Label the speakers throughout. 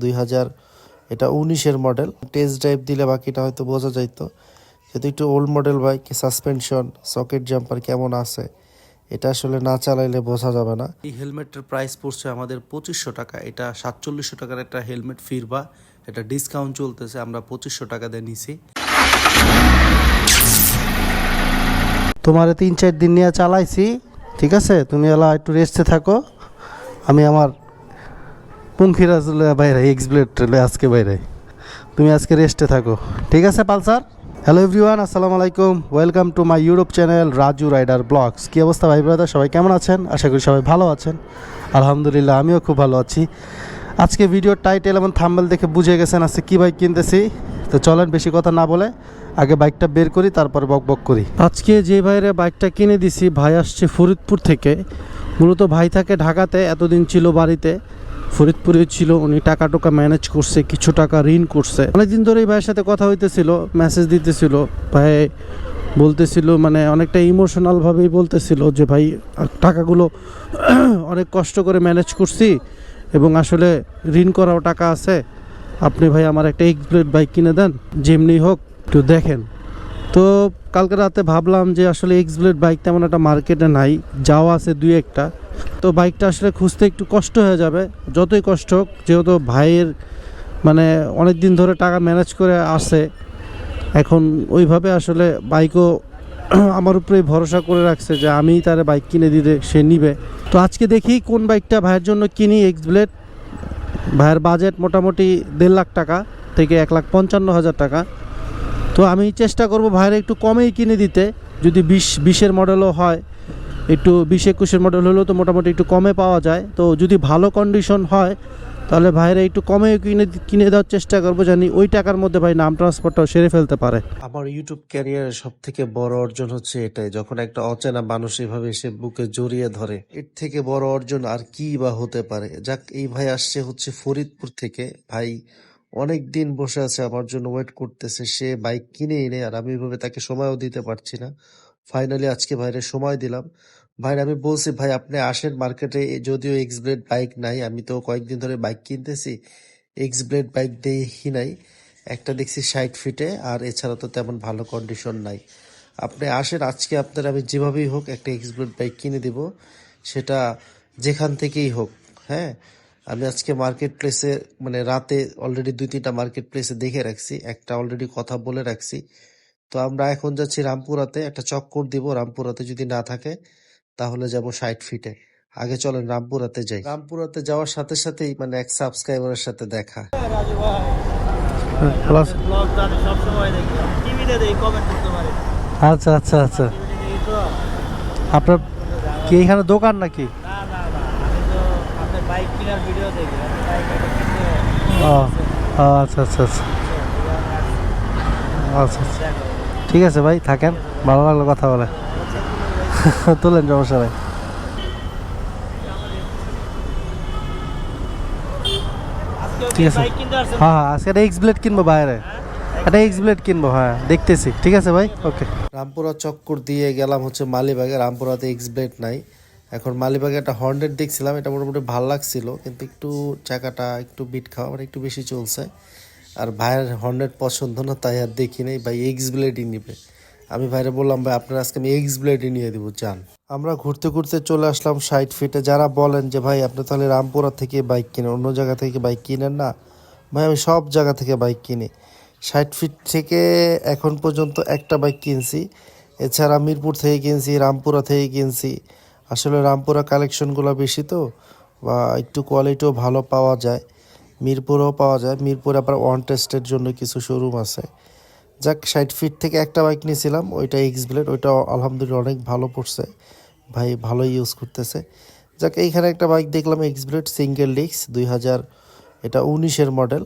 Speaker 1: দুই হাজার এটা উনিশের মডেল টেস্ট ড্রাইভ দিলে বাকিটা হয়তো বোঝা যাইতো। যেহেতু একটু old model bike suspension socket jumper কেমন আছে এটা আসলে না চালাইলে বোঝা যাবে না। এই হেলমেটটার প্রাইস পড়ছে আমাদের পঁচিশশো টাকা। এটা সাতচল্লিশশো টাকার একটা হেলমেট ফিরবা। এটা ডিসকাউন্ট চলতেছে আমরা পঁচিশশো টাকা দিয়ে নিছি।
Speaker 2: তোমারে তিন চার দিন নিয়ে চালাইছি। ঠিক আছে? তুমি এলা একটু রেস্টে থাকো। আমি আমার পঙ্খিরাজ বাইরে এক্সপ্লেট আজকে বাইরে। তুমি আজকে রেস্টে থাকো। ঠিক আছে পালসার হ্যালো এভরিওয়ান আসসালামু আলাইকুম। Welcome to my YouTube channel Raju rider vlogs কী অবস্থা ভাই ব্রাদার সবাই কেমন আছেন? আশা করি সবাই ভালো আছেন। আলহামদুলিল্লাহ, আমিও খুব ভালো আছি। আজকে ভিডিওর টাইটেল এবং থাম্বেল দেখে বুঝে গেছেন আজকে কী বাইক কিনতেছি। তো চলেন, বেশি কথা না বলে। আগে বাইকটা বের করি, তারপর বক বক করি। আজকে যে ভাইরে বাইকটা কিনে দিছি, ভাই আসছে ফরিদপুর থেকে। মূলত ভাই থাকে ঢাকাতে, এতদিন ছিল বাড়িতে। ফরিদপুরে ছিল, উনি টাকা টোকা ম্যানেজ করছে, কিছু টাকা ঋণ করছে। অনেকদিন ধরে এই ভাইয়ের সাথে কথা হইতেছিল মেসেজ দিতেছিল। ভাই বলতেছিল মানে অনেকটা ইমোশনালভাবেই বলতেছিল যে, ভাই, টাকাগুলো অনেক কষ্ট করে ম্যানেজ করছি এবং আসলে ঋণ করাও টাকা আছে। আপনি ভাই আমার একটা এক্স ব্লেড বাইক কিনে দেন। যেমনি হোক একটু দেখেন। তো কালকে রাতে ভাবলাম যে আসলে এক্স ব্লেড বাইক তেমন একটা মার্কেটে নাই, যাওয়া আছে দুই একটা। তো বাইকটা আসলে খুঁজতে একটু কষ্ট হয়ে যাবে, যতই কষ্ট হোক, যেহেতু ভাইয়ের মানে অনেক দিন ধরে টাকা ম্যানেজ করে আসে, এখন ওইভাবে আসলে বাইকও আমার উপরেই ভরসা করে রাখছে যে আমি তার বাইক কিনে দিতে সে নিবে। তো আজকে দেখি কোন বাইকটা ভাইয়ের জন্য কিনি এক্স ব্লেড ভাইয়ের বাজেট মোটামুটি দেড় লাখ টাকা থেকে এক লাখ পঞ্চান্ন হাজার টাকা। তো আমি চেষ্টা করব ভাইয়ের একটু কমেই কিনে দিতে। যদি বিশ, বিশের মডেলও হয়, একটু বিশ, একুশের মডেল হলেও তো মোটামুটি একটু কমে পাওয়া যায়। তো যদি ভালো কন্ডিশন হয়, তাহলে ভাইয়েরা একটু কমে কিনে কিনে দেওয়ার চেষ্টা করব জানি ওই টাকার মধ্যে ভাই নাম ট্রান্সফারটাও সেরে ফেলতে পারে।
Speaker 1: আমার ইউটিউব ক্যারিয়ারের সব থেকে বড় অর্জন হচ্ছে এটাই, যখন একটা অচেনা মানুষ এভাবে এসে বুকে জড়িয়ে ধরে, এর থেকে বড় অর্জন আর কি বা হতে পারে? যাক, এই ভাই আসছে হচ্ছে ফরিদপুর থেকে। ভাই অনেক দিন বসে আছে, আমার জন্য ওয়েট করতেছে, সে বাইক কিনে এনে আর আমি এভাবে তাকে সময়ও দিতে পারছি না। ফাইনালি আজকে ভাইরে সময় দিলাম। ভাই আমি বলছি, ভাই, আপনি আসেন মার্কেটে যদিও এক্স ব্লেড বাইক নাই, আমি তো কয়েকদিন ধরে বাইক কিনতেছি এক্স ব্লেড বাইক দেখি নাই। একটা দেখছি ষাট ফিটে আর এছাড়া তো তেমন ভালো কন্ডিশন নাই। আপনি আসেন, আজকে আপনার আমি যেভাবেই হোক একটা এক্স ব্লেড বাইক কিনে দিব, সেটা যেখান থেকেই হোক হ্যাঁ? আমি আজকে মার্কেট প্লেসে মানে রাতে অলরেডি দুই তিনটা মার্কেট প্লেসে দেখে রাখছি একটা অলরেডি কথা বলে রাখছি। তো আমরা এখন যাচ্ছি রামপুরাতে একটা চক্কর দিব রামপুরাতে যদি না থাকে তাহলে যাব ষাট ফিটে আগে চলেন রামপুরাতে যাই। রামপুরাতে যাওয়ার সাথে সাথেই মানে এক সাবস্ক্রাইবারের সাথে দেখা।
Speaker 3: পারি।
Speaker 2: আচ্ছা আচ্ছা আচ্ছা। আপনার কি এখানে দোকান নাকি
Speaker 3: না না না আমি তো আপনার বাইক কেনার ভিডিও দেখি
Speaker 2: আচ্ছা আচ্ছা আচ্ছা। আচ্ছা আচ্ছা। ঠিক আছে ভাই থাকেন। ভালো লাগল কথা বলে। তোলেন সমস্যা নাই। ঠিক আছে। হ্যাঁ হ্যাঁ আজকে একটা এক্স ব্লেড কিনবো বাইরে। একটা এক্স ব্লেড কিনবো হ্যাঁ দেখতেছি। ঠিক আছে ভাই ওকে।
Speaker 1: রামপুরা চক্কর দিয়ে গেলাম হচ্ছে মালিবাগে। রামপুরাতে এক্স ব্লেড নাই। এখন মালিবাগে একটা হর্নেট দেখছিলাম, এটা মোটামুটি ভালো লাগছিল, কিন্তু একটু চাকাটা, একটু বিট খাওয়া মানে একটু বেশি চলছে। আর ভাইয়ের হর্নেট পছন্দ না, তাই আর দেখি নাই, ভাই এক্স ব্লেডই নিবে। আমি ভাইরে বললাম, ভাই, আপনার আজকে আমি এক্স ব্লেডই নিয়ে দেবো, যান। আমরা ঘুরতে ঘুরতে চলে আসলাম ষাট ফিটে যারা বলেন যে, ভাই, আপনি তাহলে রামপুরা থেকে বাইক কিনেন, অন্য জায়গা থেকে বাইক কিনেন না? ভাই, আমি সব জায়গা থেকে বাইক কিনি। ষাট ফিট থেকে এখন পর্যন্ত একটা বাইক কিনছি। এছাড়া মিরপুর থেকে কিনছি, রামপুরা থেকে কিনছি। আসলে রামপুরা কালেকশনগুলো বেশি তো, বা একটু কোয়ালিটিও ভালো পাওয়া যায়, মিরপুরেও পাওয়া যায়। মিরপুরে আবার ওয়ান টেস্টের জন্য কিছু শোরুম আছে। যাক, ষাট ফিট থেকে একটা বাইক নিয়েছিলাম, ওইটা এক্স ব্লেড ওইটা আলহামদুলিল্লাহ অনেক ভালো পড়ছে। ভাই ভালো ইউজ করতেছে। যাক, এইখানে একটা বাইক দেখলাম এক্স ব্লেড সিঙ্গেল ডিস্ক দুই হাজার, এটা উনিশের মডেল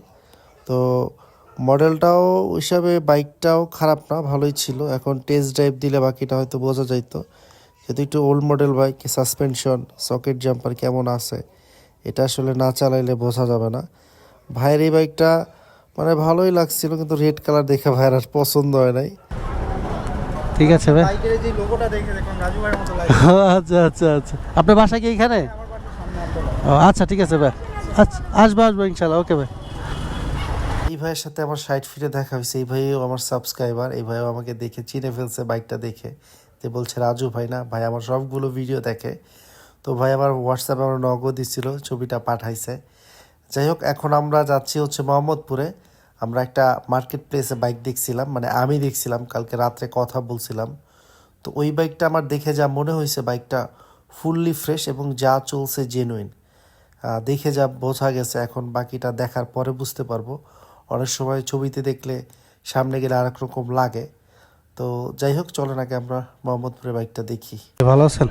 Speaker 1: তো মডেলটাও হিসাবে বাইকটাও খারাপ না, ভালোই ছিল। এখন টেস্ট ড্রাইভ দিলে বাকিটা হয়তো বোঝা যাইতো। যেহেতু একটু old model bike suspension socket jumper কেমন আছে? এটা আসলে না চালাইলে বোঝা যাবে না। ভাইয়ের এই বাইকটা মানে ভালোই লাগছিল কিন্তু রেড কালার দেখে ভাইয়ের আর পছন্দ হয় নাই।
Speaker 2: ঠিক আছে ভাই।
Speaker 3: বাইকের যে লোগোটা দেখে দেখলাম রাজু ভাইয়ের মতো লাগে।
Speaker 2: ও, আচ্ছা আচ্ছা আচ্ছা। আপনার বাসা কি এখানে? আচ্ছা ঠিক আছে ভাই। আচ্ছা আসব আসব ইনশাল্লাহ ওকে ভাই।
Speaker 1: এই ভাইয়ের সাথে আমার সাইড ফিরে দেখা হয়েছে। এই ভাইও আমার সাবস্ক্রাইবার এই ভাইও আমাকে দেখে চিনে ফেলছে বাইকটা দেখে। যে বলছে, রাজু ভাই না, ভাই আমার সবগুলো ভিডিও দেখে। তো ভাই আমার হোয়াটসঅ্যাপে আমার নগদ দিছিল, ছবিটা পাঠাইছে। যাই হোক, এখন আমরা যাচ্ছি হচ্ছে মোহাম্মদপুরে। আমরা একটা মার্কেট প্লেসে বাইক দেখছিলাম মানে আমি দেখছিলাম, কালকে রাত্রে কথা বলছিলাম। তো ওই বাইকটা আমার দেখে যা মনে হয়েছে বাইকটা ফুললি ফ্রেশ এবং যা চলছে জেনুইন দেখে যা বোঝা গেছে, এখন বাকিটা দেখার পরে বুঝতে পারব। অনেক সময় ছবিতে দেখলে সামনে গেলে আরেক রকম লাগে। তো যাই হোক চলেন আগে আমরা মোহাম্মদপুরে বাইকটা দেখি।
Speaker 2: ভালো আছেন?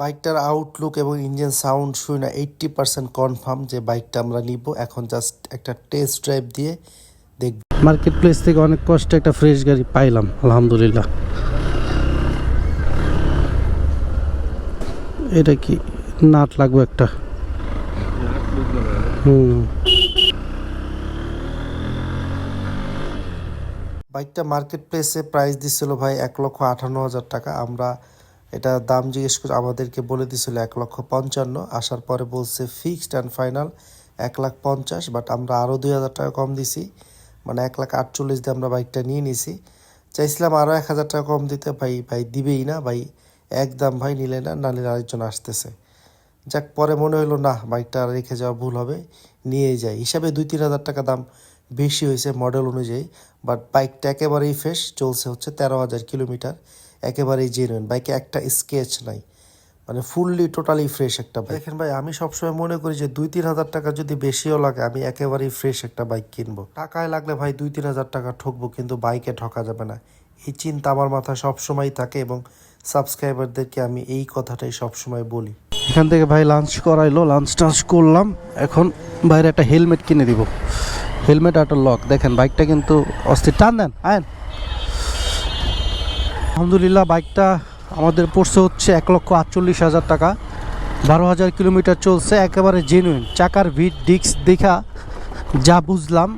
Speaker 1: বাইকটার আউটলুক এবং ইঞ্জিন সাউন্ড শুনে না এইট্টি পার্সেন্ট কনফার্ম যে বাইকটা আমরা নিব। এখন জাস্ট একটা টেস্ট ড্রাইভ দিয়ে দেখব।
Speaker 2: মার্কেট প্লেস থেকে অনেক কষ্টে একটা ফ্রেশ গাড়ি পাইলাম আলহামদুলিল্লাহ। এটা কি? নাট লাগবে একটা। হুম।
Speaker 1: বাইকটা মার্কেট প্লেসে প্রাইস দিছিল ভাই এক লক্ষ আঠান্ন হাজার টাকা। আমরা এটা দাম জিজ্ঞেস করে আমাদেরকে বলে দিছিল এক লক্ষ পঞ্চান্ন, আসার পরে বলছে ফিক্সড অ্যান্ড ফাইনাল এক লাখ পঞ্চাশ বাট আমরা আরও দুই হাজার টাকা কম দিছি। মানে এক লাখ আটচল্লিশ দিয়ে আমরা বাইকটা নিয়ে নিছি। চাইছিলাম আরও এক হাজার টাকা কম দিতে, ভাই ভাই দিবেই না, ভাই একদম ভাই নিলে না না নিলে আরেকজন আসতেছে। যাক, পরে মনে হলো না বাইকটা রেখে যাওয়া ভুল হবে নিয়ে যাই। হিসাবে দুই তিন হাজার টাকা দাম বেশি হয়েছে মডেল অনুযায়ী বাট বাইকটা একেবারেই ফ্রেশ চলছে হচ্ছে তেরো হাজার কিলোমিটার একেবারেই জেনুইন বাইকে একটা স্কেচ নাই। মানে ফুললি টোটালি ফ্রেশ একটা বাইক দেখেন ভাই আমি সবসময় মনে করি যে দুই তিন হাজার টাকা যদি বেশিও লাগে আমি একেবারেই ফ্রেশ একটা বাইক কিনবো। টাকায় লাগলে ভাই দুই তিন হাজার টাকা ঠকবো কিন্তু বাইকে ঠকা যাবে না। এই চিন্তা আমার মাথায় সবসময় থাকে এবং সাবস্ক্রাইবারদেরকে আমি এই কথাটাই সবসময় বলি।
Speaker 2: এখান থেকে ভাই লাঞ্চ করাইলো লাঞ্চ টাঞ্চ করলাম। এখন বাইরে একটা হেলমেট কিনে দিব। হেলমেট আর একটা লক দেখেন বাইকটা কিন্তু অস্থির। টান দেন আয়েন। আলহামদুলিল্লাহ, বাইকটা আমাদের পড়ছে হচ্ছে এক লক্ষ আটচল্লিশ হাজার টাকা। বারো হাজার কিলোমিটার চলছে, একেবারে জেনুইন চাকার ভিট ডিস্ক দেখা, যা বুঝলাম,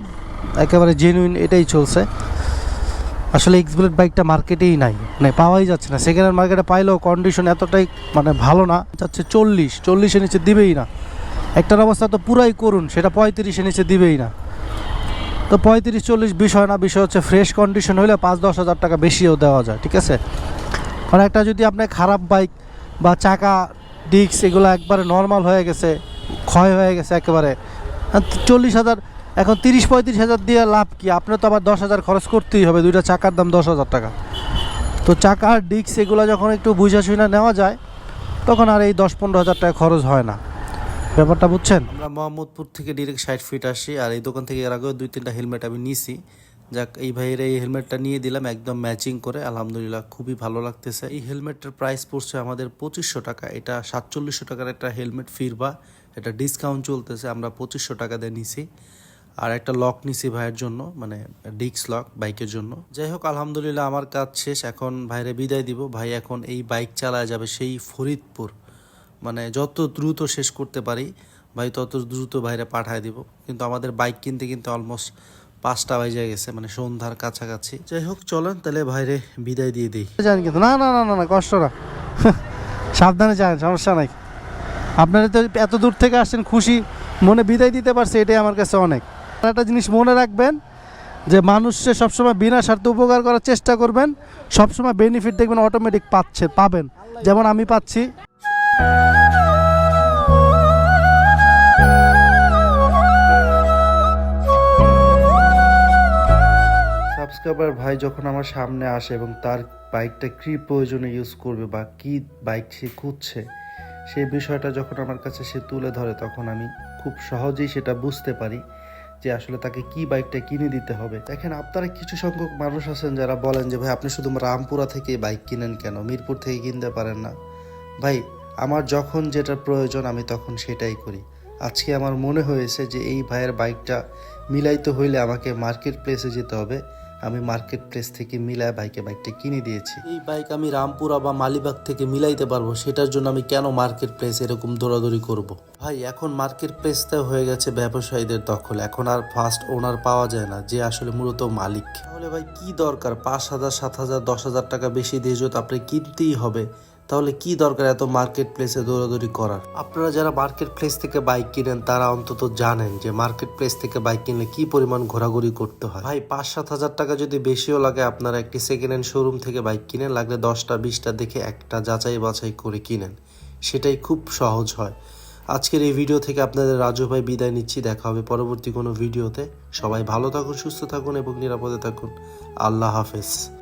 Speaker 2: একেবারে জেনুইন এটাই চলছে। আসলে এক্সব্লেড বাইকটা মার্কেটেই নাই মানে পাওয়াই যাচ্ছে না। সেকেন্ড হ্যান্ড মার্কেটে পাইলেও কন্ডিশন এতটাই মানে ভালো না। যাচ্ছে চল্লিশ, চল্লিশের নিচে দিবেই না। একটার অবস্থা তো পুরাই করুন, সেটা পঁয়ত্রিশের নিচে দিবেই না। তো পঁয়ত্রিশ, চল্লিশ বিষয় না বিষয় হচ্ছে ফ্রেশ কন্ডিশন হলে পাঁচ, দশ হাজার টাকা বেশিও দেওয়া যায়, ঠিক আছে? মানে একটা যদি আপনার খারাপ বাইক বা চাকা ডিস্ক এগুলো একবারে নর্মাল হয়ে গেছে, ক্ষয় হয়ে গেছে একেবারে চল্লিশ হাজার, এখন তিরিশ, পঁয়ত্রিশ হাজার দিয়ে লাভ কি? আপনার তো আবার দশ হাজার খরচ করতেই হবে, দুইটা চাকার দাম দশ হাজার টাকা। তো চাকার ডিস্ক এগুলো যখন একটু বুঝা শুনে নেওয়া যায়, তখন আর এই দশ, পনেরো হাজার টাকা খরচ হয় না। ব্যাপারটা বুঝছেন?
Speaker 1: আমরা মোহাম্মদপুর থেকে ডিরেক্ট ষাট ফিট আসি, আর এই দোকান থেকে এর আগেও দুই তিনটা হেলমেট আমি নিছি। যাক, এই ভাইয়ের এই হেলমেটটা নিয়ে দিলাম, একদম ম্যাচিং করে। আলহামদুলিল্লাহ খুবই ভালো লাগতেছে। এই হেলমেটটার প্রাইস পড়ছে আমাদের পঁচিশশো টাকা। এটা সাতচল্লিশশো টাকার একটা হেলমেট ফিরবা। এটা ডিসকাউন্ট চলতেছে, আমরা পঁচিশশো টাকা দিয়ে নিছি। আর একটা লক নিছি ভাইয়ের জন্য মানে ডিক্স লক বাইকের জন্য। যাই হোক, আলহামদুলিল্লাহ আমার কাজ শেষ। এখন ভাইরে বিদায় দিব। ভাই এখন এই বাইক চালায় যাবে সেই ফরিদপুর। মানে যত দ্রুত শেষ করতে পারি, ভাই, তত দ্রুত বাইরে পাঠায় দিব। কিন্তু আমাদের বাইক কিনতে কিনতে অলমোস্ট পাঁচটা বাজে গেছে মানে সন্ধ্যার কাছাকাছি। যাই হোক, চলেন, তাহলে ভাইরে বিদায় দিয়ে দিই।
Speaker 2: যান কিন্তু। না না না না না, কষ্ট না। সাবধানে যান, সমস্যা নাই। আপনারা তো এত দূর থেকে আসছেন, খুশি, মনে বিদায় দিতে পারছে, এটাই আমার কাছে অনেক। একটা জিনিস মনে রাখবেন, যে মানুষকে সবসময় বিনা স্বার্থে উপকার করার চেষ্টা করবেন, সবসময় বেনিফিট দেখবেন অটোমেটিক পাচ্ছে, পাবেন। যেমন আমি পাচ্ছি।
Speaker 1: সাবস্ক্রাইবার ভাই যখন আমার সামনে আসে এবং তার বাইকটা কী প্রয়োজনে ইউজ করবে বা কি বাইক সে খুঁজছে, সেই বিষয়টা যখন আমার কাছে সে তুলে ধরে তখন আমি খুব সহজেই সেটা বুঝতে পারি যে আসলে তাকে কি বাইকটা কিনে দিতে হবে। দেখেন, আপনারা কিছু সংখ্যক মানুষ আছেন যারা বলেন যে, ভাই, আপনি শুধু রামপুরা থেকে বাইক কিনেন কেন? মিরপুর থেকে কিনতে পারেন না। ভাই আমার যখন যেটা প্রয়োজন, আমি তখন সেটাই করি। আজকে আমার মনে হয়েছে যে এই ভাইয়ের বাইকটা মিলাইতে হইলে আমাকে মার্কেট প্লেসে যেতে হবে। আমি মার্কেট প্লেস থেকে মিলায় ভাইকে বাইকটা কিনে দিয়েছি। এই বাইক আমি রামপুরা বা মালিবাগ থেকে মিলাইতে পারব, সেটার জন্য আমি কেন মার্কেট প্লেস এরকম দৌড়াদৌড়ি করব। ভাই, এখন মার্কেট প্লেসটা হয়ে গেছে ব্যবসায়ীদের দখল। এখন আর ফার্স্ট ওনার পাওয়া যায় না, যে আসলে মূলত মালিক। তাহলে ভাই, কি দরকার? পাঁচ হাজার, সাত হাজার, দশ হাজার টাকা বেশি দিয়ে যদি আপনি কিনতেই হবে তাহলে কি দরকার এত মার্কেট প্লেসে দৌড়াদৌড়ি করার? আপনারা যারা মার্কেট প্লেস থেকে বাইক কিনেন, তারা অন্তত জানেন যে মার্কেট প্লেস থেকে বাইক কিনলে কি পরিমাণ ঘোরাঘুরি করতে হয়। ভাই পাঁচ সাত হাজার টাকা যদি বেশিও লাগে, আপনারা একটি সেকেন্ড হ্যান্ড শোরুম থেকে বাইক কিনেন, লাগলে দশটা, বিশটা দেখে একটা যাচাই বাছাই করে কিনেন। সেটাই খুব সহজ হয়। আজকের এই ভিডিও থেকে আপনাদের রাজু ভাই বিদায় নিচ্ছি। দেখা হবে পরবর্তী কোনো ভিডিওতে সবাই ভালো থাকুন, সুস্থ থাকুন এবং নিরাপদে থাকুন। আল্লাহ হাফেজ।